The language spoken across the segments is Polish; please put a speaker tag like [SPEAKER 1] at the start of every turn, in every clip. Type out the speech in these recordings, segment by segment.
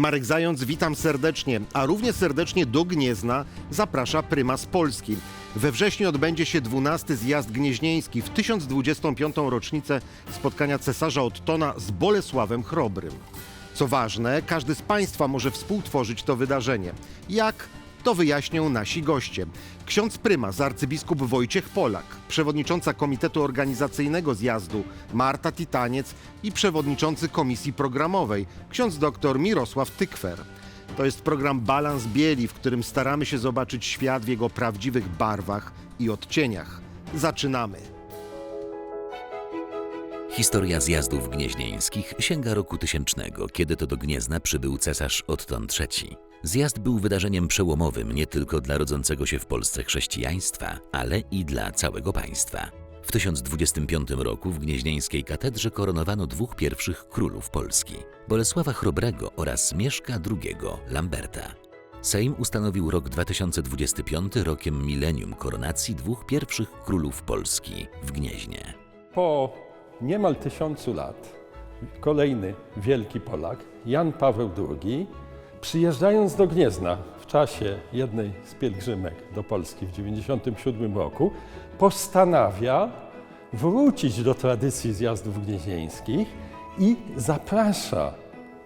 [SPEAKER 1] Marek Zając, witam serdecznie, a równie serdecznie do Gniezna zaprasza prymas Polski. We wrześniu odbędzie się 12 zjazd gnieźnieński w 1025. rocznicę spotkania cesarza Ottona z Bolesławem Chrobrym. Co ważne, każdy z Państwa może współtworzyć to wydarzenie. Jak? To wyjaśnią nasi goście. Ksiądz prymas, arcybiskup Wojciech Polak, przewodnicząca Komitetu Organizacyjnego Zjazdu Marta Titaniec i przewodniczący Komisji Programowej, ksiądz dr Mirosław Tykwer. To jest program Balans Bieli, w którym staramy się zobaczyć świat w jego prawdziwych barwach i odcieniach. Zaczynamy!
[SPEAKER 2] Historia zjazdów gnieźnieńskich sięga roku tysięcznego, kiedy to do Gniezna przybył cesarz Otton III. Zjazd był wydarzeniem przełomowym nie tylko dla rodzącego się w Polsce chrześcijaństwa, ale i dla całego państwa. W 1025 roku w gnieźnieńskiej katedrze koronowano dwóch pierwszych królów Polski Bolesława Chrobrego oraz Mieszka II Lamberta. Sejm ustanowił rok 2025 rokiem milenium koronacji dwóch pierwszych królów Polski w Gnieźnie.
[SPEAKER 3] Po niemal tysiącu lat kolejny wielki Polak, Jan Paweł II, przyjeżdżając do Gniezna w czasie jednej z pielgrzymek do Polski w 1997 roku, postanawia wrócić do tradycji zjazdów gnieźnieńskich i zaprasza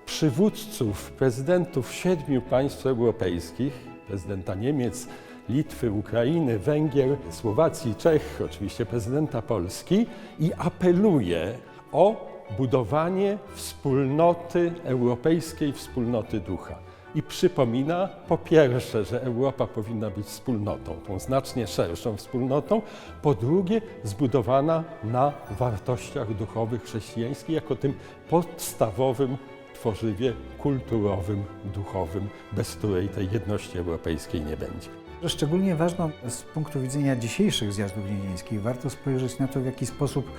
[SPEAKER 3] przywódców, prezydentów siedmiu państw europejskich, prezydenta Niemiec, Litwy, Ukrainy, Węgier, Słowacji, Czech, oczywiście prezydenta Polski i apeluje o budowanie wspólnoty, europejskiej wspólnoty ducha. I przypomina po pierwsze, że Europa powinna być wspólnotą, tą znacznie szerszą wspólnotą, po drugie zbudowana na wartościach duchowych chrześcijańskich jako tym podstawowym tworzywie kulturowym, duchowym, bez której tej jedności europejskiej nie będzie.
[SPEAKER 4] Szczególnie ważną z punktu widzenia dzisiejszych zjazdów gnieźnieńskich warto spojrzeć na to, w jaki sposób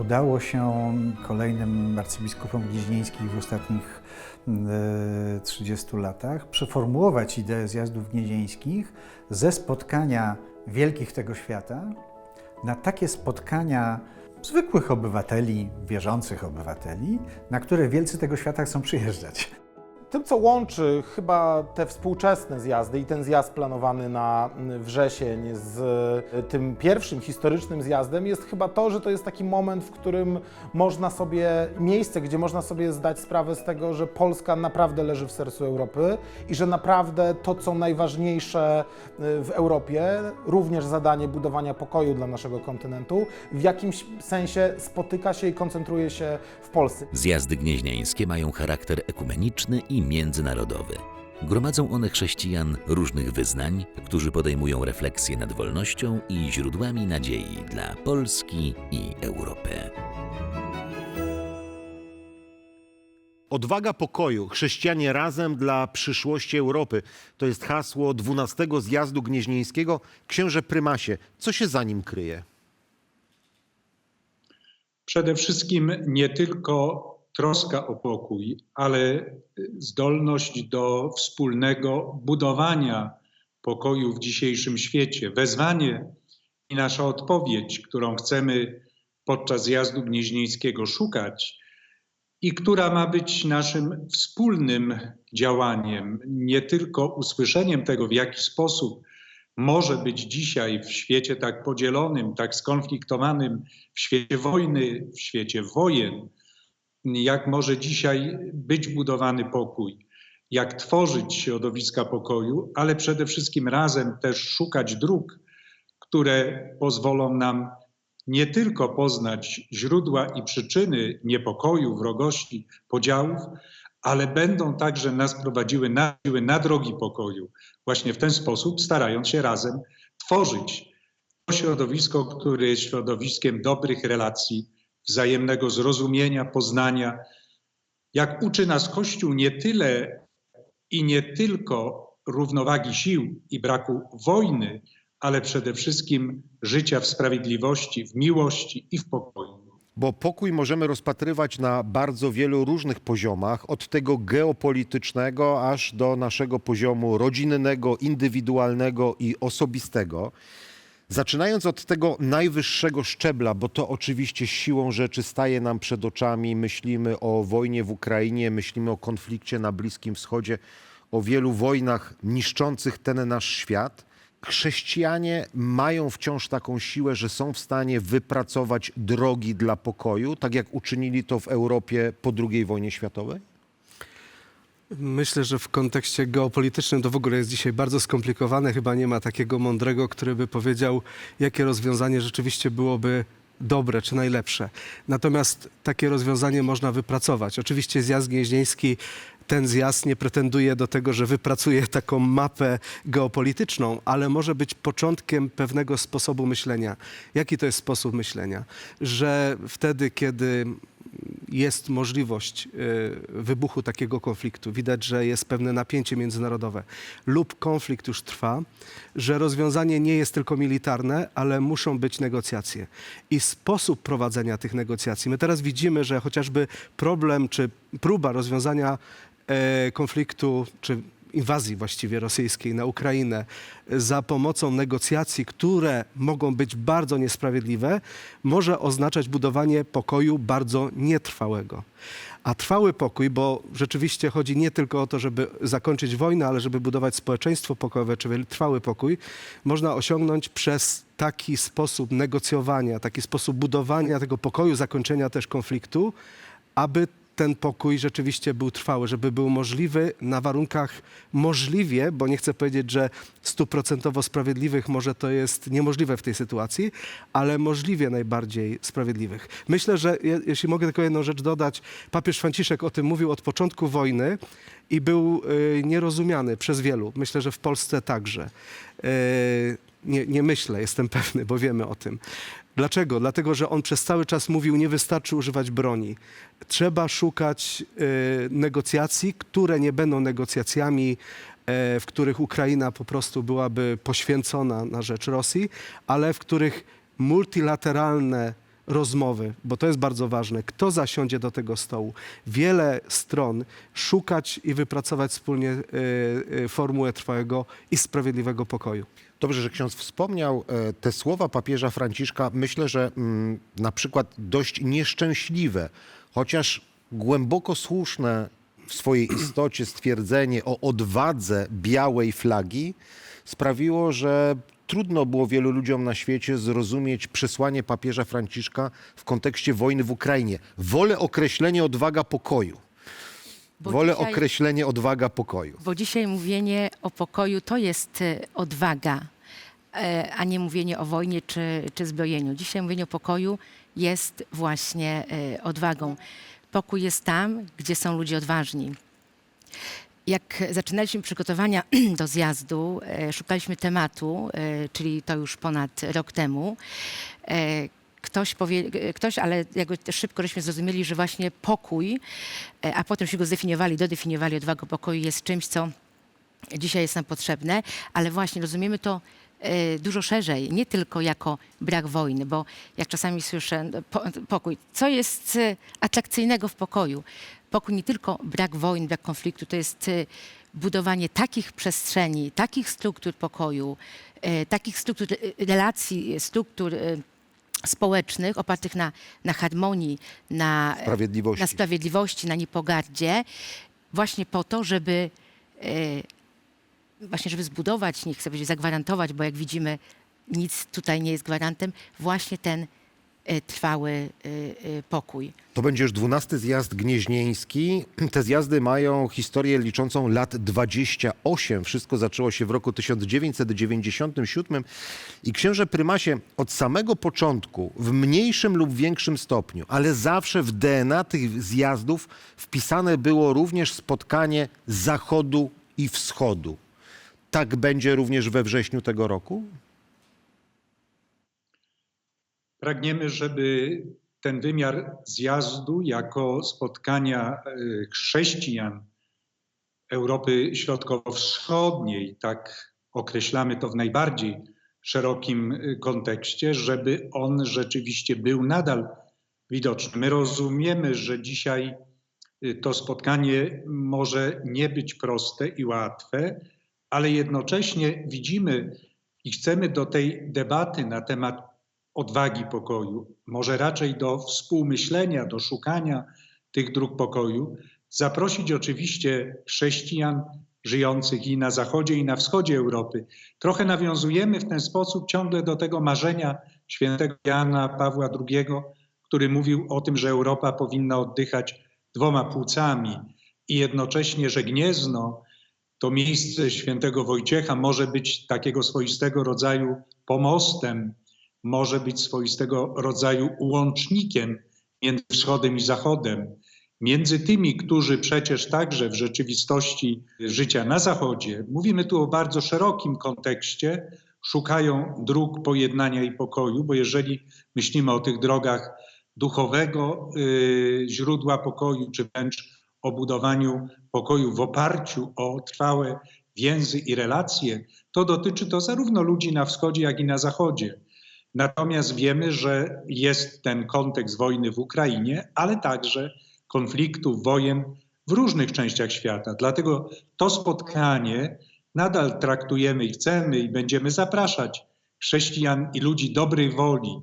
[SPEAKER 4] udało się kolejnym arcybiskupom gnieźnieńskich w ostatnich e, 30 latach przeformułować ideę zjazdów gnieźnieńskich ze spotkania wielkich tego świata na takie spotkania zwykłych obywateli, wierzących obywateli, na które wielcy tego świata chcą przyjeżdżać.
[SPEAKER 5] Tym, co łączy chyba te współczesne zjazdy i ten zjazd planowany na wrzesień z y, tym pierwszym historycznym zjazdem, jest chyba to, że to jest taki moment, w którym można sobie, miejsce, gdzie można sobie zdać sprawę z tego, że Polska naprawdę leży w sercu Europy i że naprawdę to, co najważniejsze y, w Europie, również zadanie budowania pokoju dla naszego kontynentu, w jakimś sensie spotyka się i koncentruje się w Polsce.
[SPEAKER 2] Zjazdy gnieźnieńskie mają charakter ekumeniczny i międzynarodowy. Gromadzą one chrześcijan różnych wyznań, którzy podejmują refleksję nad wolnością i źródłami nadziei dla Polski i Europy.
[SPEAKER 1] Odwaga pokoju, chrześcijanie razem dla przyszłości Europy. To jest hasło 12 zjazdu gnieźnieńskiego. Księże prymasie, co się za nim kryje?
[SPEAKER 6] Przede wszystkim nie tylko troska o pokój, ale zdolność do wspólnego budowania pokoju w dzisiejszym świecie. Wezwanie i nasza odpowiedź, którą chcemy podczas zjazdu gnieźnieńskiego szukać i która ma być naszym wspólnym działaniem, nie tylko usłyszeniem tego, w jaki sposób może być dzisiaj w świecie tak podzielonym, tak skonfliktowanym, w świecie wojny, w świecie wojen, jak może dzisiaj być budowany pokój, jak tworzyć środowiska pokoju, ale przede wszystkim razem też szukać dróg, które pozwolą nam nie tylko poznać źródła i przyczyny niepokoju, wrogości, podziałów, ale będą także nas prowadziły na, na drogi pokoju. Właśnie w ten sposób, starając się razem tworzyć to środowisko, które jest środowiskiem dobrych relacji, wzajemnego zrozumienia, poznania. Jak uczy nas Kościół, nie tyle i nie tylko równowagi sił i braku wojny, ale przede wszystkim życia w sprawiedliwości, w miłości i w pokoju.
[SPEAKER 1] Bo pokój możemy rozpatrywać na bardzo wielu różnych poziomach, od tego geopolitycznego aż do naszego poziomu rodzinnego, indywidualnego i osobistego. Zaczynając od tego najwyższego szczebla, bo to oczywiście siłą rzeczy staje nam przed oczami, myślimy o wojnie w Ukrainie, myślimy o konflikcie na Bliskim Wschodzie, o wielu wojnach niszczących ten nasz świat. Chrześcijanie mają wciąż taką siłę, że są w stanie wypracować drogi dla pokoju, tak jak uczynili to w Europie po II wojnie światowej?
[SPEAKER 7] Myślę, że w kontekście geopolitycznym to w ogóle jest dzisiaj bardzo skomplikowane. Chyba nie ma takiego mądrego, który by powiedział, jakie rozwiązanie rzeczywiście byłoby dobre czy najlepsze. Natomiast takie rozwiązanie można wypracować. Oczywiście zjazd gnieźnieński, ten zjazd nie pretenduje do tego, że wypracuje taką mapę geopolityczną, ale może być początkiem pewnego sposobu myślenia. Jaki to jest sposób myślenia? Że wtedy, kiedy jest możliwość y, wybuchu takiego konfliktu, widać, że jest pewne napięcie międzynarodowe lub konflikt już trwa, że rozwiązanie nie jest tylko militarne, ale muszą być negocjacje. I sposób prowadzenia tych negocjacji. My teraz widzimy, że chociażby problem czy próba rozwiązania e, konfliktu czy inwazji właściwie rosyjskiej na Ukrainę za pomocą negocjacji, które mogą być bardzo niesprawiedliwe, może oznaczać budowanie pokoju bardzo nietrwałego. A trwały pokój, bo rzeczywiście chodzi nie tylko o to, żeby zakończyć wojnę, ale żeby budować społeczeństwo pokojowe, czyli trwały pokój, można osiągnąć przez taki sposób negocjowania, taki sposób budowania tego pokoju, zakończenia też konfliktu, aby ten pokój rzeczywiście był trwały, żeby był możliwy na warunkach możliwie, bo nie chcę powiedzieć, że stuprocentowo sprawiedliwych, może to jest niemożliwe w tej sytuacji, ale możliwie najbardziej sprawiedliwych. Myślę, że je, jeśli mogę tylko jedną rzecz dodać, papież Franciszek o tym mówił od początku wojny i był y, nierozumiany przez wielu. Myślę, że w Polsce także. Y, nie, nie myślę, jestem pewny, bo wiemy o tym. Dlaczego? Dlatego, że on przez cały czas mówił, nie wystarczy używać broni. Trzeba szukać y, negocjacji, które nie będą negocjacjami, e, w których Ukraina po prostu byłaby poświęcona na rzecz Rosji, ale w których multilateralne rozmowy, bo to jest bardzo ważne, kto zasiądzie do tego stołu, wiele stron szukać i wypracować wspólnie y, y, formułę trwałego i sprawiedliwego pokoju.
[SPEAKER 1] Dobrze, że ksiądz wspomniał e, te słowa papieża Franciszka. Myślę, że mm, na przykład dość nieszczęśliwe, chociaż głęboko słuszne w swojej istocie stwierdzenie o odwadze białej flagi sprawiło, że trudno było wielu ludziom na świecie zrozumieć przesłanie papieża Franciszka w kontekście wojny w Ukrainie. Wolę określenie odwaga pokoju.
[SPEAKER 8] Bo
[SPEAKER 1] Wolę
[SPEAKER 8] dzisiaj-
[SPEAKER 1] określenie odwaga pokoju.
[SPEAKER 8] Bo dzisiaj mówienie o pokoju to jest e, odwaga, a nie mówienie o wojnie czy, czy zbrojeniu. Dzisiaj mówienie o pokoju jest właśnie e, odwagą. Pokój jest tam, gdzie są ludzie odważni. Jak zaczynaliśmy przygotowania do zjazdu, e, szukaliśmy tematu, e, czyli to już ponad rok temu. E, Ktoś, powie, e, ktoś, ale szybko żeśmy zrozumieli, że właśnie pokój, e, a potem się go zdefiniowali, dodefiniowali odwagę pokoju jest czymś, co dzisiaj jest nam potrzebne, ale właśnie rozumiemy to e, dużo szerzej, nie tylko jako brak wojny, bo jak czasami słyszę no, po, pokój, co jest e, atrakcyjnego w pokoju? Pokój nie tylko brak wojny, brak konfliktu, to jest e, budowanie takich przestrzeni, takich struktur pokoju, e, takich struktur e, relacji, struktur e, społecznych opartych na, na harmonii, na
[SPEAKER 1] Sprawiedliwości.
[SPEAKER 8] na sprawiedliwości, na niepogardzie, właśnie po to, żeby e, właśnie żeby zbudować, nie chcę powiedzieć zagwarantować, bo jak widzimy, nic tutaj nie jest gwarantem, właśnie ten e, trwały e, e, pokój.
[SPEAKER 1] To będzie już 12 zjazd gnieźnieński. Te zjazdy mają historię liczącą lat 28. Wszystko zaczęło się w roku 1997 i księże prymasie od samego początku, w mniejszym lub większym stopniu, ale zawsze w DNA tych zjazdów wpisane było również spotkanie zachodu i wschodu. Tak będzie również we wrześniu tego roku?
[SPEAKER 6] Pragniemy, żeby ten wymiar zjazdu jako spotkania e, chrześcijan Europy Środkowo-Wschodniej, tak określamy to w najbardziej szerokim e, kontekście, żeby on rzeczywiście był nadal widoczny. My rozumiemy, że dzisiaj e, to spotkanie może nie być proste i łatwe, ale jednocześnie widzimy i chcemy do tej debaty na temat odwagi pokoju, może raczej do współmyślenia, do szukania tych dróg pokoju, zaprosić oczywiście chrześcijan żyjących i na zachodzie, i na wschodzie Europy. Trochę nawiązujemy w ten sposób ciągle do tego marzenia świętego Jana Pawła II, który mówił o tym, że Europa powinna oddychać dwoma płucami i jednocześnie, że Gniezno to miejsce świętego Wojciecha może być takiego swoistego rodzaju pomostem, może być swoistego rodzaju łącznikiem między wschodem i zachodem. Między tymi, którzy przecież także w rzeczywistości życia na zachodzie, mówimy tu o bardzo szerokim kontekście, szukają dróg pojednania i pokoju, bo jeżeli myślimy o tych drogach duchowego y, źródła pokoju, czy wręcz o budowaniu pokoju w oparciu o trwałe więzy i relacje, to dotyczy to zarówno ludzi na wschodzie, jak i na zachodzie. Natomiast wiemy, że jest ten kontekst wojny w Ukrainie, ale także konfliktów, wojen w różnych częściach świata. Dlatego to spotkanie nadal traktujemy i chcemy i będziemy zapraszać chrześcijan i ludzi dobrej woli,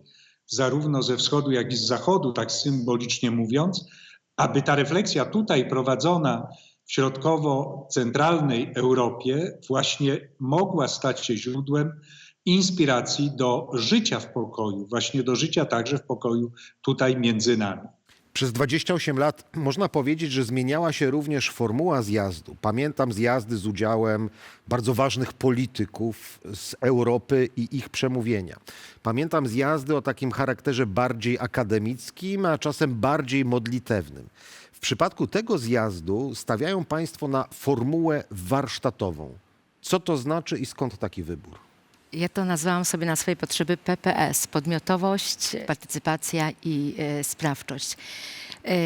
[SPEAKER 6] zarówno ze wschodu, jak i z zachodu, tak symbolicznie mówiąc, aby ta refleksja tutaj prowadzona w środkowo-centralnej Europie właśnie mogła stać się źródłem inspiracji do życia w pokoju, właśnie do życia także w pokoju tutaj między nami.
[SPEAKER 1] Przez 28 lat można powiedzieć, że zmieniała się również formuła zjazdu. Pamiętam zjazdy z udziałem bardzo ważnych polityków z Europy i ich przemówienia. Pamiętam zjazdy o takim charakterze bardziej akademickim, a czasem bardziej modlitewnym. W przypadku tego zjazdu stawiają Państwo na formułę warsztatową. Co to znaczy i skąd taki wybór?
[SPEAKER 8] Ja to nazwałam sobie na swoje potrzeby PPS podmiotowość, partycypacja i e, sprawczość. E,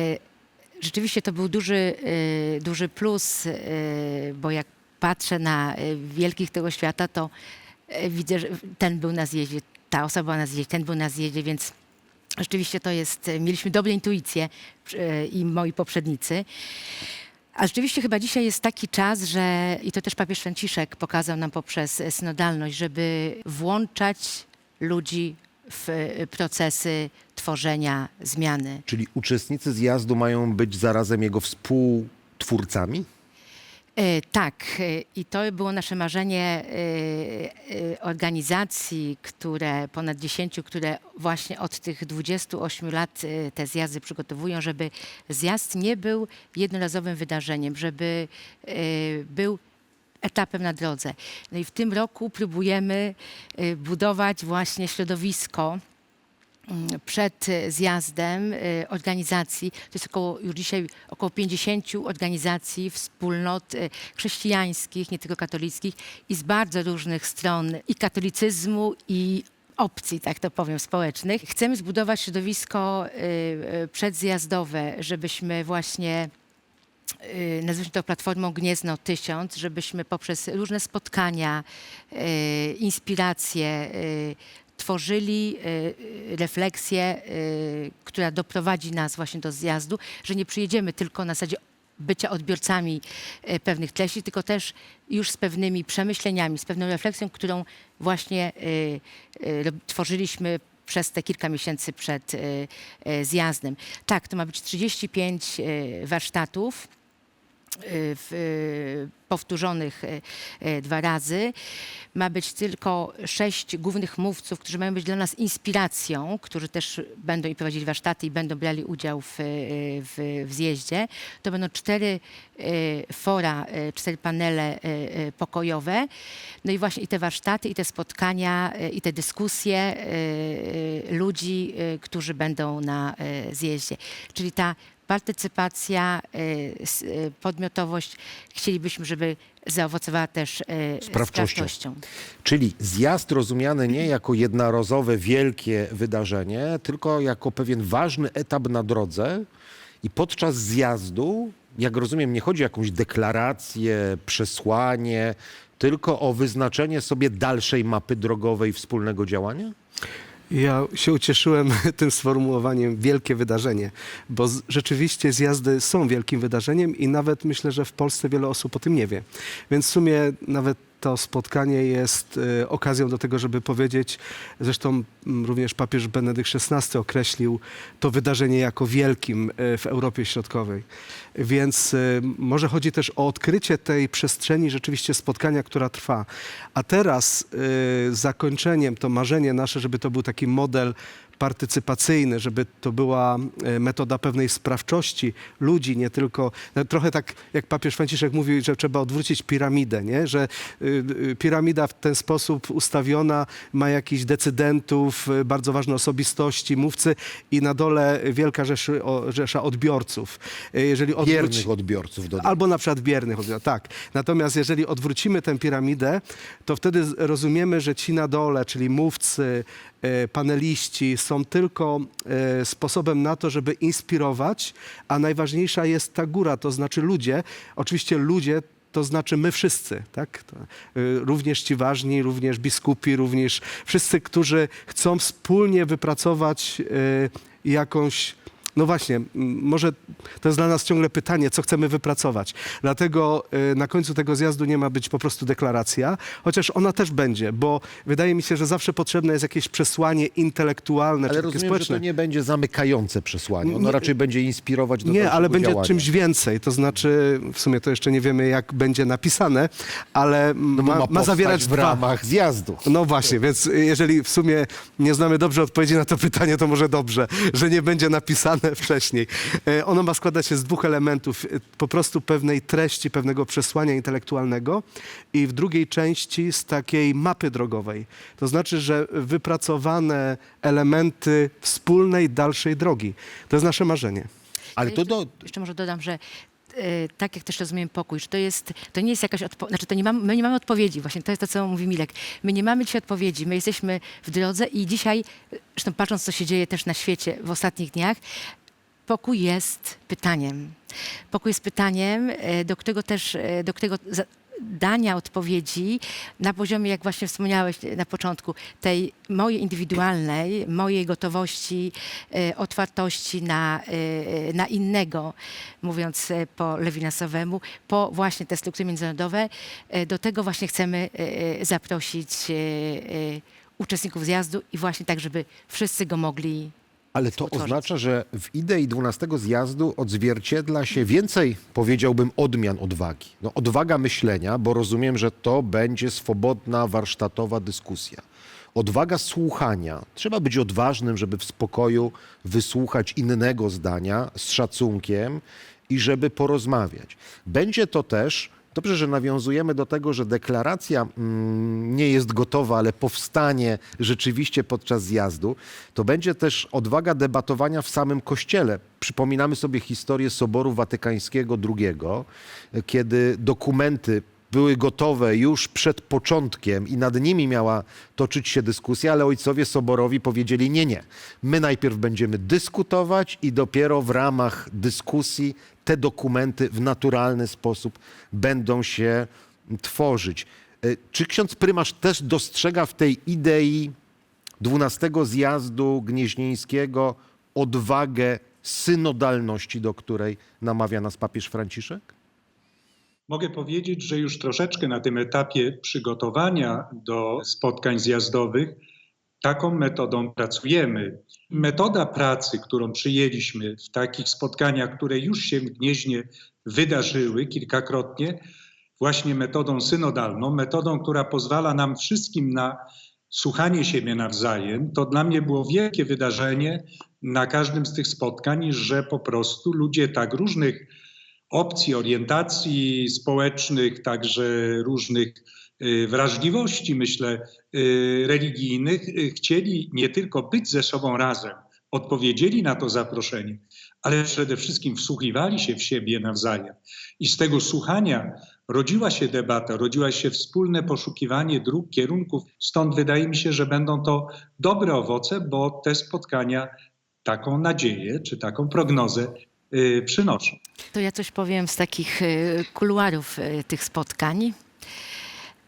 [SPEAKER 8] rzeczywiście to był duży, e, duży plus, bo jak patrzę na wielkich tego świata, to widzę, że ten był na zjeździe, ta osoba była na zjeździe, ten był na zjeździe, więc rzeczywiście to jest, mieliśmy dobre intuicje i moi poprzednicy. A rzeczywiście chyba dzisiaj jest taki czas, że i to też papież Franciszek pokazał nam poprzez synodalność, żeby włączać ludzi w e, procesy tworzenia zmiany.
[SPEAKER 1] Czyli uczestnicy zjazdu mają być zarazem jego współtwórcami?
[SPEAKER 8] E, Tak, e, i to było nasze marzenie e, organizacji, które ponad 10, które właśnie od tych 28 lat te zjazdy przygotowują, żeby zjazd nie był jednorazowym wydarzeniem, żeby był etapem na drodze. No i w tym roku próbujemy budować właśnie środowisko, przed e, zjazdem e, organizacji, to jest około, już dzisiaj około 50 organizacji, wspólnot e, chrześcijańskich, nie tylko katolickich i z bardzo różnych stron i katolicyzmu i opcji, tak to powiem, społecznych. Chcemy zbudować środowisko e, przedzjazdowe, żebyśmy właśnie y, nazwijmy to Platformą Gniezno 1000, żebyśmy poprzez różne spotkania, y, inspiracje y, tworzyli y, refleksję, y, która doprowadzi nas właśnie do zjazdu, że nie przyjedziemy tylko na zasadzie bycia odbiorcami y, pewnych treści, tylko też już z pewnymi przemyśleniami, z pewną refleksją, którą właśnie y, y, tworzyliśmy przez te kilka miesięcy przed y, y, zjazdem. Tak, to ma być 35 y, warsztatów y, w, y, powtórzonych y, y, dwa razy. Ma być tylko sześć głównych mówców, którzy mają być dla nas inspiracją, którzy też będą i prowadzili warsztaty i będą brali udział w, y, w, w zjeździe. To będą cztery y, fora, y, cztery panele y, y, pokojowe. No i właśnie i te warsztaty, i te spotkania, y, i te dyskusje y, y, ludzi, y, którzy będą na y, zjeździe. Czyli ta partycypacja, y, y, podmiotowość, chcielibyśmy, żeby zaowocowała też y,
[SPEAKER 1] Sprawczością.
[SPEAKER 8] sprawczością.
[SPEAKER 1] Czyli zjazd rozumiany nie jako jednorazowe, wielkie wydarzenie, tylko jako pewien ważny etap na drodze. I podczas zjazdu, jak rozumiem, nie chodzi o jakąś deklarację, przesłanie, tylko o wyznaczenie sobie dalszej mapy drogowej wspólnego działania?
[SPEAKER 7] Ja się ucieszyłem tym sformułowaniem wielkie wydarzenie, bo z, rzeczywiście zjazdy są wielkim wydarzeniem i nawet myślę, że w Polsce wiele osób o tym nie wie. Więc w sumie nawet to spotkanie jest e, okazją do tego, żeby powiedzieć, zresztą również papież Benedykt XVI określił to wydarzenie jako wielkim e, w Europie Środkowej. Więc e, może chodzi też o odkrycie tej przestrzeni rzeczywiście spotkania, która trwa. A teraz zakończeniem to marzenie nasze, żeby to był taki model partycypacyjny, żeby to była e, metoda pewnej sprawczości ludzi, nie tylko, no, trochę tak jak papież Franciszek mówił, że trzeba odwrócić piramidę, nie? że y, y, piramida w ten sposób ustawiona ma jakichś decydentów, y, bardzo ważne osobistości, mówcy i na dole wielka rzeszy, o, rzesza odbiorców. Y, Jeżeli odwróci...
[SPEAKER 1] Biernych odbiorców dodam.
[SPEAKER 7] Albo na przykład biernych, odbiorców, tak. Natomiast jeżeli odwrócimy tę piramidę, to wtedy rozumiemy, że ci na dole, czyli mówcy, e, paneliści są tylko e, sposobem na to, żeby inspirować, a najważniejsza jest ta góra, to znaczy ludzie. Oczywiście ludzie to znaczy my wszyscy, tak? Y, również ci ważni, również biskupi, również wszyscy, którzy chcą wspólnie wypracować jakąś no właśnie, może to jest dla nas ciągle pytanie, co chcemy wypracować. Dlatego y, na końcu tego zjazdu nie ma być po prostu deklaracja, chociaż ona też będzie, bo wydaje mi się, że zawsze potrzebne jest jakieś przesłanie intelektualne
[SPEAKER 1] Ale
[SPEAKER 7] czy
[SPEAKER 1] rozumiem, że to
[SPEAKER 7] społeczne.
[SPEAKER 1] nie będzie zamykające przesłanie. Ono
[SPEAKER 7] Nie-
[SPEAKER 1] raczej będzie inspirować do
[SPEAKER 7] Nie, ale będzie
[SPEAKER 1] działania.
[SPEAKER 7] czymś więcej. To znaczy, w sumie to jeszcze nie wiemy, jak będzie napisane, ale
[SPEAKER 1] No
[SPEAKER 7] ma, ma
[SPEAKER 1] powstać
[SPEAKER 7] zawierać
[SPEAKER 1] w
[SPEAKER 7] dwa.
[SPEAKER 1] ramach zjazdu.
[SPEAKER 7] No właśnie, więc jeżeli w sumie nie znamy dobrze odpowiedzi na to pytanie, to może dobrze, że nie będzie napisane wcześniej. E, Ono ma składać się z dwóch elementów. E, Po prostu pewnej treści, pewnego przesłania intelektualnego i w drugiej części z takiej mapy drogowej. To znaczy, że wypracowane elementy wspólnej, dalszej drogi. To jest nasze marzenie.
[SPEAKER 1] Ale to do,
[SPEAKER 8] Jeszcze może dodam, że tak jak też rozumiem pokój, że to jest, to nie jest jakaś odpowiedź, znaczy to nie mamy, my nie mamy odpowiedzi, właśnie to jest to, co mówi Milek. My nie mamy dzisiaj odpowiedzi, my jesteśmy w drodze i dzisiaj, zresztą patrząc, co się dzieje też na świecie w ostatnich dniach, pokój jest pytaniem. Pokój jest pytaniem, e, do którego też, e, do którego dania odpowiedzi na poziomie, jak właśnie wspomniałeś na początku, tej mojej indywidualnej, mojej gotowości, e, otwartości na, e, na innego, mówiąc e, po lewinasowemu, po właśnie te struktury międzynarodowe. Do tego właśnie chcemy zaprosić uczestników zjazdu i właśnie tak, żeby wszyscy go mogli
[SPEAKER 1] Ale to
[SPEAKER 8] współtworzyć.
[SPEAKER 1] oznacza, że w idei 12 zjazdu odzwierciedla się więcej, powiedziałbym, odmian odwagi. No, odwaga myślenia, bo rozumiem, że to będzie swobodna, warsztatowa dyskusja. Odwaga słuchania. Trzeba być odważnym, żeby w spokoju wysłuchać innego zdania z szacunkiem i żeby porozmawiać. Będzie to też Dobrze, że nawiązujemy do tego, że deklaracja mm, nie jest gotowa, ale powstanie rzeczywiście podczas zjazdu. To będzie też odwaga debatowania w samym kościele. Przypominamy sobie historię Soboru Watykańskiego II, kiedy dokumenty były gotowe już przed początkiem i nad nimi miała toczyć się dyskusja, ale ojcowie soborowi powiedzieli nie, nie. My najpierw będziemy dyskutować i dopiero w ramach dyskusji te dokumenty w naturalny sposób będą się tworzyć. E, Czy ksiądz prymarz też dostrzega w tej idei 12 zjazdu gnieźnieńskiego odwagę synodalności, do której namawia nas papież Franciszek?
[SPEAKER 6] Mogę powiedzieć, że już troszeczkę na tym etapie przygotowania do spotkań zjazdowych taką metodą pracujemy. Metoda pracy, którą przyjęliśmy w takich spotkaniach, które już się w Gnieźnie wydarzyły kilkakrotnie, właśnie metodą synodalną, metodą, która pozwala nam wszystkim na słuchanie siebie nawzajem, to dla mnie było wielkie wydarzenie na każdym z tych spotkań, że po prostu ludzie tak różnych opcji, orientacji społecznych, także różnych wrażliwości, myślę, y, religijnych, y, chcieli nie tylko być ze sobą razem, odpowiedzieli na to zaproszenie, ale przede wszystkim wsłuchiwali się w siebie nawzajem. I z tego słuchania rodziła się debata, rodziła się wspólne poszukiwanie dróg, kierunków. Stąd wydaje mi się, że będą to dobre owoce, bo te spotkania taką nadzieję czy taką prognozę y, przynoszą.
[SPEAKER 8] To ja coś powiem z takich kuluarów tych spotkań.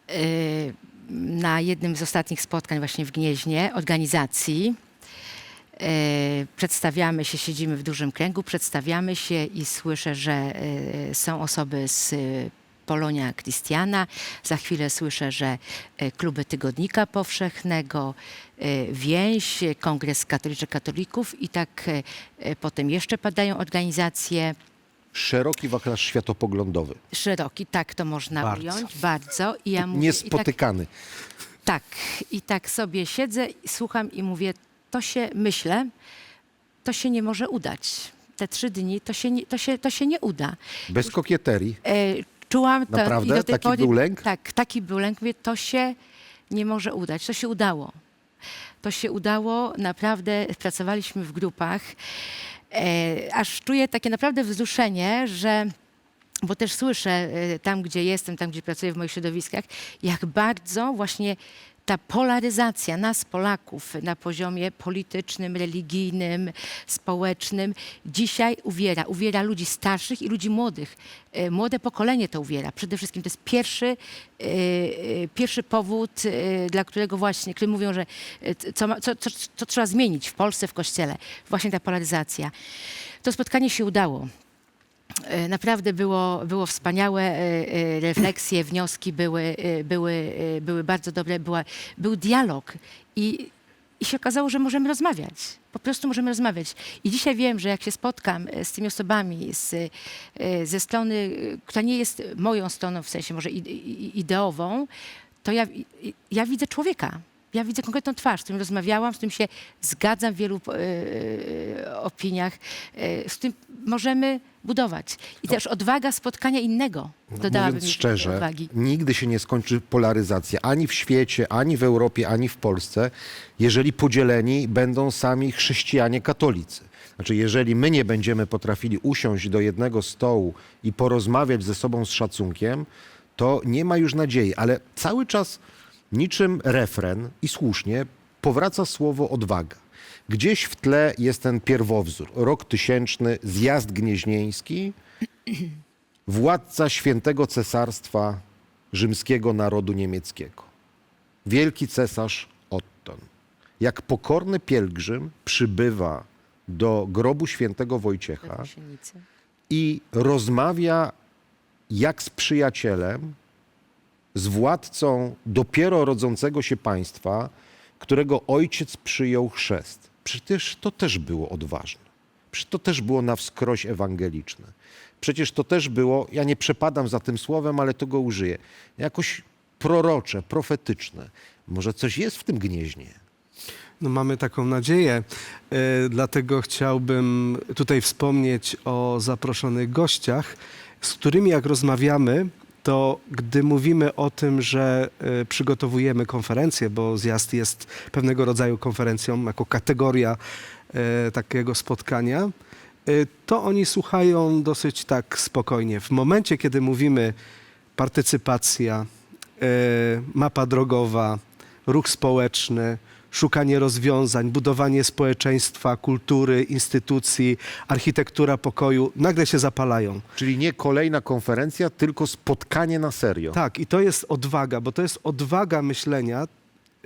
[SPEAKER 8] E, Na jednym z ostatnich spotkań właśnie w Gnieźnie, organizacji, e, przedstawiamy się, siedzimy w dużym kręgu, przedstawiamy się i słyszę, że e, są osoby z Polonia Christiana. Za chwilę słyszę, że kluby Tygodnika Powszechnego, Więź, Kongres Katoliczek Katolików i tak potem jeszcze padają organizacje
[SPEAKER 1] Szeroki wachlarz światopoglądowy.
[SPEAKER 8] szeroki, tak to można
[SPEAKER 7] Bardzo.
[SPEAKER 8] ująć, bardzo. I ja mówię, i tak,
[SPEAKER 1] Niespotykany.
[SPEAKER 8] tak, i tak sobie siedzę, i słucham i mówię, to się, myślę, to się nie może udać. Te trzy dni to się nie, to się, to się nie uda.
[SPEAKER 1] Bez kokieterii.
[SPEAKER 8] E, czułam to
[SPEAKER 1] Naprawdę?
[SPEAKER 8] i do tej
[SPEAKER 1] Taki
[SPEAKER 8] pory,
[SPEAKER 1] był lęk?
[SPEAKER 8] Tak, taki był lęk. Mówię, to się nie może udać. To się udało. To się udało, naprawdę pracowaliśmy w grupach. E, aż czuję takie naprawdę wzruszenie, że bo też słyszę e, tam, gdzie jestem, tam, gdzie pracuję w moich środowiskach, jak bardzo właśnie ta polaryzacja nas, Polaków, na poziomie politycznym, religijnym, społecznym, dzisiaj uwiera. Uwiera ludzi starszych i ludzi młodych. E, Młode pokolenie to uwiera. Przede wszystkim to jest pierwszy, e, e, pierwszy powód, dla którego właśnie, który mówią, że co, co, co, co trzeba zmienić w Polsce, w Kościele. Właśnie ta polaryzacja. To spotkanie się udało. E, Naprawdę było, było wspaniałe, e, e, refleksje, wnioski były, były, były bardzo dobre, była, był dialog i, i się okazało, że możemy rozmawiać. Po prostu możemy rozmawiać. I dzisiaj wiem, że jak się spotkam z tymi osobami z, ze strony, która nie jest moją stroną, w sensie może ideową, to ja, ja widzę człowieka. Ja widzę konkretną twarz, z którym rozmawiałam, z którym się zgadzam w wielu e, opiniach, e, z którym możemy budować. I też odwaga spotkania innego. Dodałabym
[SPEAKER 1] Mówiąc szczerze,
[SPEAKER 8] odwagi.
[SPEAKER 1] nigdy się nie skończy polaryzacja ani w świecie, ani w Europie, ani w Polsce, jeżeli podzieleni będą sami chrześcijanie katolicy. Znaczy, jeżeli my nie będziemy potrafili usiąść do jednego stołu i porozmawiać ze sobą z szacunkiem, to nie ma już nadziei. Ale cały czas, niczym refren i słusznie, powraca słowo odwaga. Gdzieś w tle jest ten pierwowzór. Rok tysięczny, zjazd gnieźnieński, władca świętego cesarstwa rzymskiego narodu niemieckiego. Wielki cesarz Otton. Jak pokorny pielgrzym przybywa do grobu świętego Wojciecha i rozmawia jak z przyjacielem, z władcą dopiero rodzącego się państwa, którego ojciec przyjął chrzest. Przecież to też było odważne. Przecież to też było na wskroś ewangeliczne. Przecież to też było, ja nie przepadam za tym słowem, ale to go użyję, jakoś prorocze, profetyczne. Może coś jest w tym gnieźnie.
[SPEAKER 7] No mamy taką nadzieję, e, dlatego chciałbym tutaj wspomnieć o zaproszonych gościach, z którymi jak rozmawiamy, to gdy mówimy o tym, że e, przygotowujemy konferencję, bo zjazd jest pewnego rodzaju konferencją jako kategoria e, takiego spotkania, e, to oni słuchają dosyć tak spokojnie. W momencie, kiedy mówimy partycypacja, mapa drogowa, ruch społeczny, szukanie rozwiązań, budowanie społeczeństwa, kultury, instytucji, architektura pokoju, nagle się zapalają.
[SPEAKER 1] Czyli nie kolejna konferencja, tylko spotkanie na serio.
[SPEAKER 7] Tak, i to jest odwaga, bo to jest odwaga myślenia,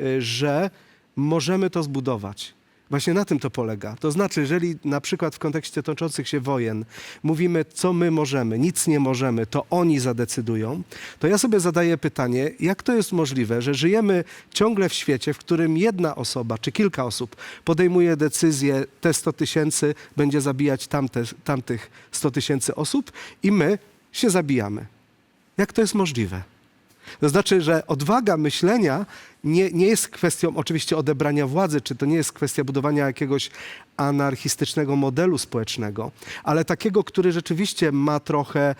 [SPEAKER 7] y, że możemy to zbudować. Właśnie na tym to polega. To znaczy, jeżeli na przykład w kontekście toczących się wojen mówimy, co my możemy, nic nie możemy, to oni zadecydują, to ja sobie zadaję pytanie, jak to jest możliwe, że żyjemy ciągle w świecie, w którym jedna osoba czy kilka osób podejmuje decyzję, te 100 tysięcy będzie zabijać tamte, tamtych 100 tysięcy osób i my się zabijamy. Jak to jest możliwe? To znaczy, że odwaga myślenia nie, nie jest kwestią oczywiście odebrania władzy, czy to nie jest kwestia budowania jakiegoś anarchistycznego modelu społecznego, ale takiego, który rzeczywiście ma trochę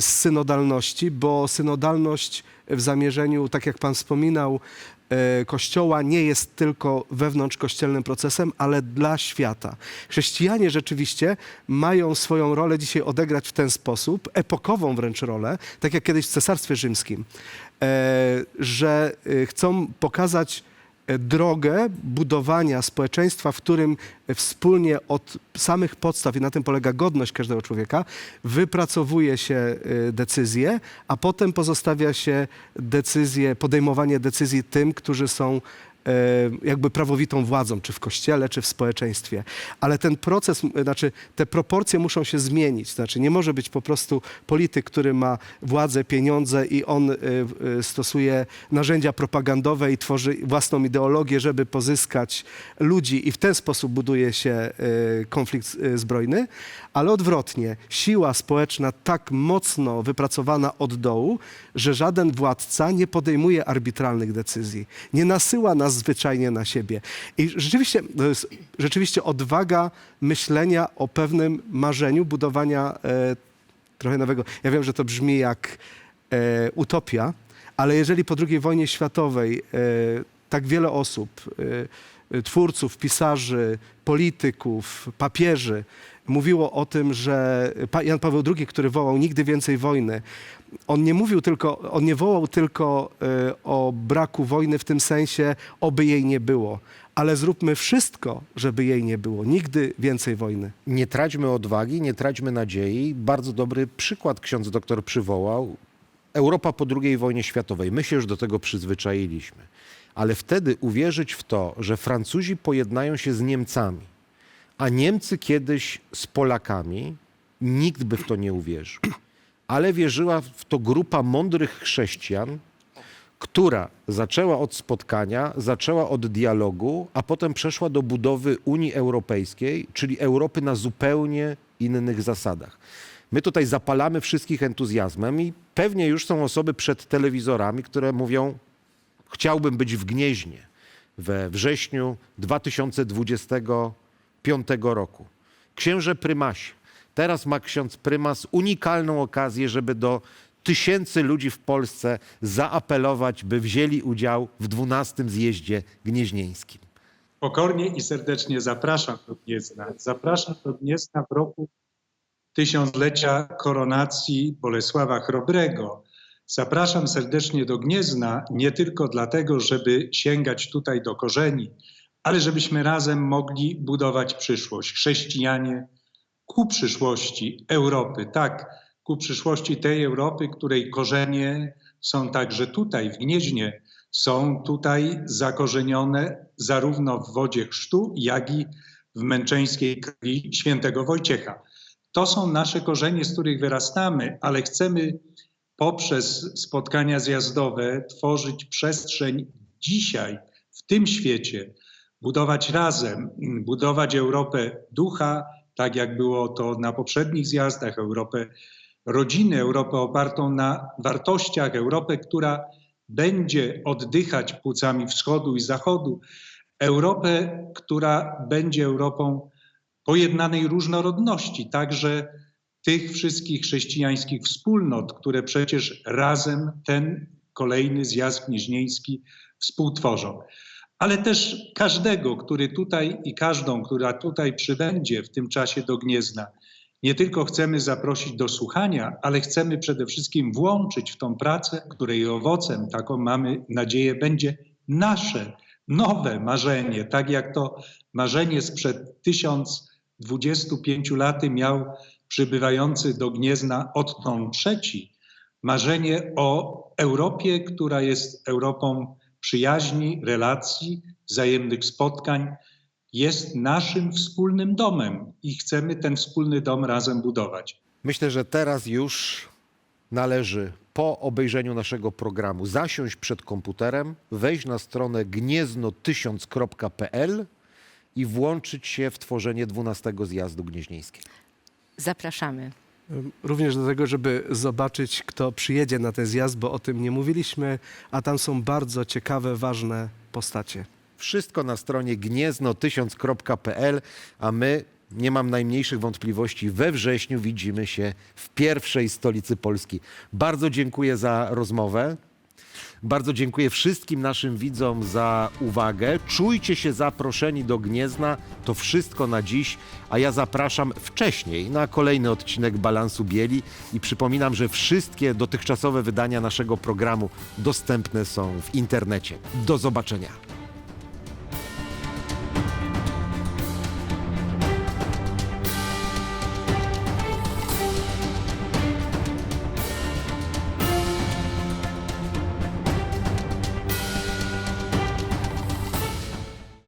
[SPEAKER 7] z synodalności, bo synodalność w zamierzeniu, tak jak Pan wspominał, e, Kościoła nie jest tylko wewnątrzkościelnym procesem, ale dla świata. Chrześcijanie rzeczywiście mają swoją rolę dzisiaj odegrać w ten sposób, epokową wręcz rolę, tak jak kiedyś w Cesarstwie Rzymskim, e, że e, chcą pokazać e, drogę budowania społeczeństwa, w którym wspólnie od samych podstaw, i na tym polega godność każdego człowieka, wypracowuje się e, decyzje, a potem pozostawia się decyzje, podejmowanie decyzji tym, którzy są jakby prawowitą władzą, czy w kościele, czy w społeczeństwie. Ale ten proces, znaczy te proporcje muszą się zmienić. Znaczy nie może być po prostu polityk, który ma władzę, pieniądze i on y, y, stosuje narzędzia propagandowe i tworzy własną ideologię, żeby pozyskać ludzi i w ten sposób buduje się konflikt zbrojny, ale odwrotnie, siła społeczna tak mocno wypracowana od dołu, że żaden władca nie podejmuje arbitralnych decyzji, nie nasyła nas zwyczajnie na siebie. I rzeczywiście, to jest rzeczywiście odwaga myślenia o pewnym marzeniu, budowania e, trochę nowego. Ja wiem, że to brzmi jak e, utopia, ale jeżeli po II wojnie światowej e, tak wiele osób, e, twórców, pisarzy, polityków, papieży mówiło o tym, że Jan Paweł II, który wołał nigdy więcej wojny, on nie mówił tylko, on nie wołał tylko e, o braku wojny w tym sensie, oby jej nie było, ale zróbmy wszystko, żeby jej nie było. Nigdy więcej wojny.
[SPEAKER 1] Nie traćmy odwagi, nie traćmy nadziei. Bardzo dobry przykład ksiądz doktor przywołał. Europa po II wojnie światowej. My się już do tego przyzwyczailiśmy. Ale wtedy uwierzyć w to, że Francuzi pojednają się z Niemcami, a Niemcy kiedyś z Polakami, nikt by w to nie uwierzył. Ale wierzyła w to grupa mądrych chrześcijan, która zaczęła od spotkania, zaczęła od dialogu, a potem przeszła do budowy Unii Europejskiej, czyli Europy na zupełnie innych zasadach. My tutaj zapalamy wszystkich entuzjazmem i pewnie już są osoby przed telewizorami, które mówią: Chciałbym być w Gnieźnie we wrześniu 2025 roku. Księże prymasie, teraz ma ksiądz prymas unikalną okazję, żeby do tysięcy ludzi w Polsce zaapelować, by wzięli udział w 12 zjeździe gnieźnieńskim.
[SPEAKER 6] Pokornie i serdecznie zapraszam do Gniezna. Zapraszam do Gniezna w roku tysiąclecia koronacji Bolesława Chrobrego. Zapraszam serdecznie do Gniezna nie tylko dlatego, żeby sięgać tutaj do korzeni, ale żebyśmy razem mogli budować przyszłość. Chrześcijanie ku przyszłości Europy, tak, ku przyszłości tej Europy, której korzenie są także tutaj, w Gnieźnie, są tutaj zakorzenione zarówno w wodzie chrztu, jak i w męczeńskiej krwi świętego Wojciecha. To są nasze korzenie, z których wyrastamy, ale chcemy poprzez spotkania zjazdowe tworzyć przestrzeń dzisiaj, w tym świecie, budować razem, budować Europę ducha, tak jak było to na poprzednich zjazdach, Europę rodziny, Europę opartą na wartościach, Europę, która będzie oddychać płucami wschodu i zachodu, Europę, która będzie Europą pojednanej różnorodności, także tych wszystkich chrześcijańskich wspólnot, które przecież razem ten kolejny zjazd gnieźnieński współtworzą. Ale też każdego, który tutaj i każdą, która tutaj przybędzie w tym czasie do Gniezna. Nie tylko chcemy zaprosić do słuchania, ale chcemy przede wszystkim włączyć w tą pracę, której owocem, taką mamy nadzieję, będzie nasze nowe marzenie, tak jak to marzenie sprzed 1025 laty miał przybywający do Gniezna Otton III. Marzenie o Europie, która jest Europą przyjaźni, relacji, wzajemnych spotkań, jest naszym wspólnym domem i chcemy ten wspólny dom razem budować.
[SPEAKER 1] Myślę, że teraz już należy po obejrzeniu naszego programu zasiąść przed komputerem, wejść na stronę gniezno1000.pl i włączyć się w tworzenie 12 zjazdu gnieźnieńskiego.
[SPEAKER 8] Zapraszamy.
[SPEAKER 7] Również do tego, żeby zobaczyć, kto przyjedzie na ten zjazd, bo o tym nie mówiliśmy, a tam są bardzo ciekawe, ważne postacie.
[SPEAKER 1] Wszystko na stronie gniezno1000.pl, a my, nie mam najmniejszych wątpliwości, we wrześniu widzimy się w pierwszej stolicy Polski. Bardzo dziękuję za rozmowę. Bardzo dziękuję wszystkim naszym widzom za uwagę. Czujcie się zaproszeni do Gniezna. To wszystko na dziś, a ja zapraszam wcześniej na kolejny odcinek Balansu Bieli i przypominam, że wszystkie dotychczasowe wydania naszego programu dostępne są w internecie. Do zobaczenia.